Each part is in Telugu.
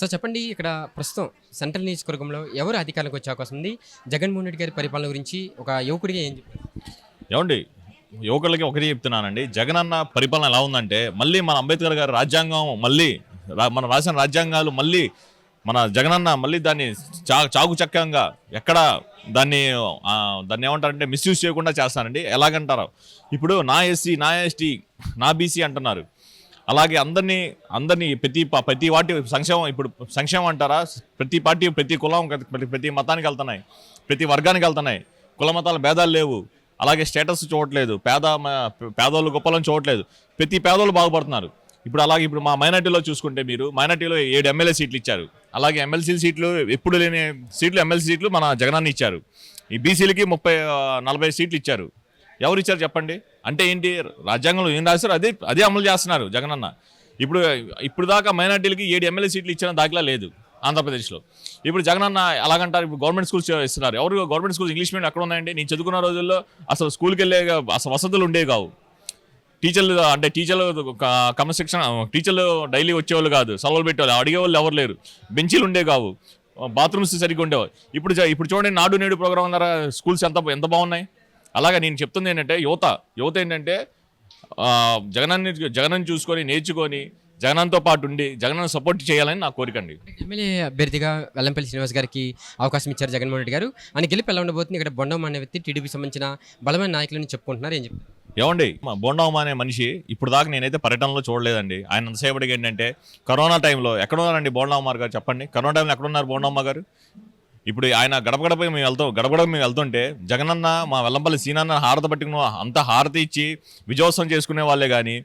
సో చెప్పండి ఇక్కడ ప్రస్తుతం సెంట్రల్ నియోజకవర్గంలో ఎవరు అధికారంలోకి వచ్చే అవకాశం ఉంది? జగన్మోహన్ రెడ్డి గారి పరిపాలన గురించి ఒక యువకుడిగా ఏం ఏమండి యువకులకి ఒకటి చెప్తున్నానండి జగన్ అన్న పరిపాలన ఎలా ఉందంటే మళ్ళీ మన అంబేద్కర్ గారి రాజ్యాంగం మళ్ళీ రా- మన రాసిన రాజ్యాంగాలు మళ్ళీ మన జగనన్న మళ్ళీ దాన్ని చా చాకుచక్యంగా ఎక్కడ దాన్ని దాన్ని ఏమంటారంటే మిస్యూజ్ చేయకుండా చేస్తానండి ఎలాగంటారు? ఇప్పుడు నా ఎస్సీ నా ఎస్టీ నా బీసీ అంటున్నారు. అలాగే అందరినీ అందరినీ ప్రతి ప్రతి వాటి సంక్షేమం ఇప్పుడు సంక్షేమం అంటారా? ప్రతి పార్టీ ప్రతి కులం ప్రతి ప్రతి మతానికి వెళ్తున్నాయి. ప్రతి వర్గానికి వెళ్తున్నాయి. కుల మతాల భేదాలు లేవు. అలాగే స్టేటస్ చూడట్లేదు. పేద పేదోళ్ళు గొప్పలను చూడట్లేదు. ప్రతి పేదోళ్ళు బాగుపడుతున్నారు. ఇప్పుడు అలాగే ఇప్పుడు మా మైనార్టీలో చూసుకుంటే మీరు మైనార్టీలో ఏడు ఎమ్మెల్యే సీట్లు ఇచ్చారు. అలాగే ఎమ్మెల్సీ సీట్లు ఎప్పుడు లేని సీట్లు ఎమ్మెల్సీ సీట్లు మన జగనాన్ని ఇచ్చారు. ఈ బీసీలకి ముప్పై నలభై సీట్లు ఇచ్చారు. ఎవరు ఇచ్చారు చెప్పండి? అంటే ఏంటి రాజ్యాంగంలో ఏం రాశారు అదే అదే అమలు చేస్తున్నారు జగనన్న ఇప్పుడు ఇప్పుడు దాకా మైనార్టీలకి ఏడు ఎమ్మెల్యే సీట్లు ఇచ్చిన దాఖలా లేదు ఆంధ్రప్రదేశ్లో. ఇప్పుడు జగనన్న అలాగంటారు ఇప్పుడు గవర్నమెంట్ స్కూల్స్ ఇస్తున్నారు. ఎవరు గవర్నమెంట్ స్కూల్స్ ఇంగ్లీష్ మీడియం ఎక్కడ ఉన్నాయండి? నేను చదువుకున్న రోజుల్లో అసలు స్కూల్కి వెళ్ళే అసలు వసతులు ఉండేవి కావు. టీచర్లు అంటే టీచర్లు క- క్రమశిక్షణ టీచర్లు డైలీ వచ్చేవాళ్ళు కాదు సెలవులు పెట్టేవాళ్ళు అడిగేవాళ్ళు ఎవరు లేరు. బెంచీలు ఉండే కావు బాత్రూమ్స్ సరిగ్గా ఉండేవాళ్ళు ఇప్పుడు చ- ఇప్పుడు చూడండి నాడు నేడు ప్రోగ్రామ్ ద్వారా స్కూల్స్ ఎంత ఎంత బాగున్నాయి? అలాగే నేను చెప్తుంది ఏంటంటే యువత యువత ఏంటంటే జగనాన్ని జగనాన్ని చూసుకొని నేర్చుకొని జగనంతో పాటు ఉండి జగనాన్ని సపోర్ట్ చేయాలని నా కోరిక అండి. ఎమ్మెల్యే అభ్యర్థిగా వెల్లంపల్లి శ్రీనివాస్ గారికి అవకాశం ఇచ్చారు జగన్మోహన్ రెడ్డి గారు. ఆయన గెలిపి ఎలా ఉండబోతుంది ఇక్కడ బొండం అనే వ్యక్తి టీడీపీ సంబంధించిన బలమైన నాయకులని చెప్పుకుంటున్నారు. ఏం చెప్తారు? ఏమండి మా బోండామ అనే మనిషి ఇప్పుడు దాకా నేనైతే పర్యటనలో చూడలేదండి. ఆయన అంతసేపటికి ఏంటంటే కరోనా టైంలో ఎక్కడ ఉన్నారండి బోండామ్మ గారు చెప్పండి? కరోనా టైంలో ఎక్కడ ఉన్నారు బోండామ్మ గారు ఇప్పుడు ఆయన గడప గడప మేము వెళ్తాం గడప గడప మేము వెళ్తుంటే జగనన్న మా వెల్లంపల్లి సీనన్న హారత పట్టుకుని అంత హారతి ఇచ్చి విజయోత్సవం చేసుకునే వాళ్ళే కానీ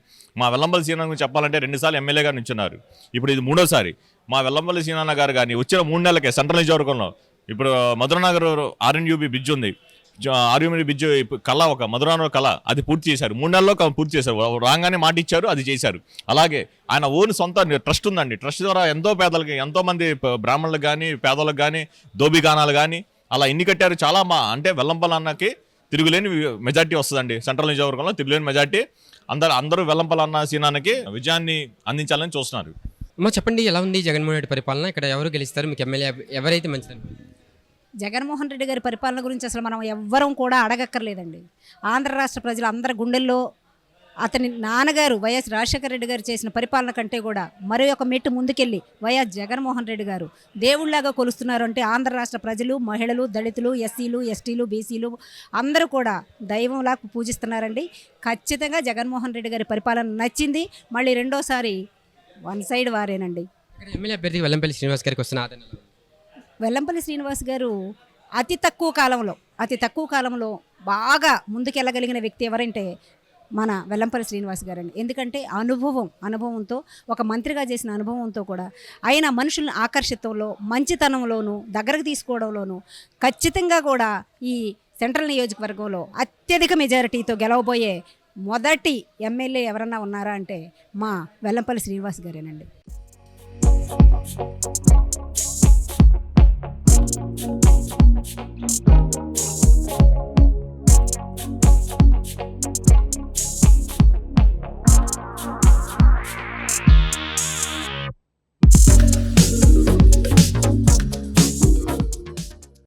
మా వెల్లంపల్లి సీనన్న గురించి చెప్పాలంటే రెండుసార్లు ఎమ్మెల్యేగా నిల్చున్నారు. ఇప్పుడు ఇది మూడోసారి. మా వెల్లంపల్లి సీనన్న గారు కానీ వచ్చిన మూడు నెలలకే సెంట్రల్ నియోజకవర్గంలో. ఇప్పుడు మధురనగర్ ఆర్ఎన్యూబీ బ్రిడ్జ్ ఉంది. ఆర్యూమిని బ్రిడ్జ్ కళ ఒక మధురాన కళ. అది పూర్తి చేశారు. మూడు నెలల్లో పూర్తి చేశారు. రాగానే మాట ఇచ్చారు అది చేశారు. అలాగే ఆయన ఓన్ సొంత ట్రస్ట్ ఉందండి. ట్రస్ట్ ద్వారా ఎంతో పేదలకి ఎంతోమంది బ్రాహ్మణులకు కానీ పేదలకు కానీ దోబిగానాలు కానీ అలా ఎన్ని కట్టారు. చాలా మా అంటే వెల్లంపలన్నకి అన్నకి తిరుగులేని మెజార్టీ వస్తుందండి. సెంట్రల్ నియోజకవర్గంలో తిరుగులేని మెజార్టీ. అందరు అందరూ వెల్లంపలన్న అన్న సీనానికి విజయాన్ని అందించాలని చూస్తున్నారు. అమ్మ చెప్పండి. ఎలా ఉంది జగన్మోహన్ రెడ్డి పరిపాలన? ఇక్కడ ఎవరు గెలుస్తారు? మీకు ఎమ్మెల్యే ఎవరైతే మంచిది జగన్మోహన్ రెడ్డి గారి పరిపాలన గురించి అసలు మనం ఎవ్వరం కూడా అడగక్కర్లేదండి. ఆంధ్ర రాష్ట్ర ప్రజలు అందరి గుండెల్లో అతని నాన్నగారు వైఎస్ రాజశేఖర రెడ్డి గారు చేసిన పరిపాలన కంటే కూడా మరో ఒక మెట్టు ముందుకెళ్ళి వైఎస్ జగన్మోహన్ రెడ్డి గారు దేవుళ్ళాగా కొలుస్తున్నారు అంటే ఆంధ్ర రాష్ట్ర ప్రజలు మహిళలు దళితులు ఎస్సీలు ఎస్టీలు బీసీలు అందరూ కూడా దైవంలా పూజిస్తున్నారండి. ఖచ్చితంగా జగన్మోహన్ రెడ్డి గారి పరిపాలన నచ్చింది. మళ్ళీ రెండోసారి వన్ సైడ్ వారేనండి. ఎమ్మెల్యే అభ్యర్థి వెల్లంపల్లి శ్రీనివాస్ గారికి వస్తున్న వెల్లంపల్లి శ్రీనివాస్ గారు అతి తక్కువ కాలంలో అతి తక్కువ కాలంలో బాగా ముందుకెళ్ళగలిగిన వ్యక్తి ఎవరంటే మన వెల్లంపల్లి శ్రీనివాస్ గారండి. ఎందుకంటే అనుభవం అనుభవంతో ఒక మంత్రిగా చేసిన అనుభవంతో కూడా ఆయన మనుషులను ఆకర్షితంలో మంచితనంలోనూ దగ్గరకు తీసుకోవడంలోనూ ఖచ్చితంగా కూడా ఈ సెంట్రల్ నియోజకవర్గంలో అత్యధిక మెజారిటీతో గెలవబోయే మొదటి ఎమ్మెల్యే ఎవరన్నా ఉన్నారా అంటే మా వెల్లంపల్లి శ్రీనివాస్ గారేనండి.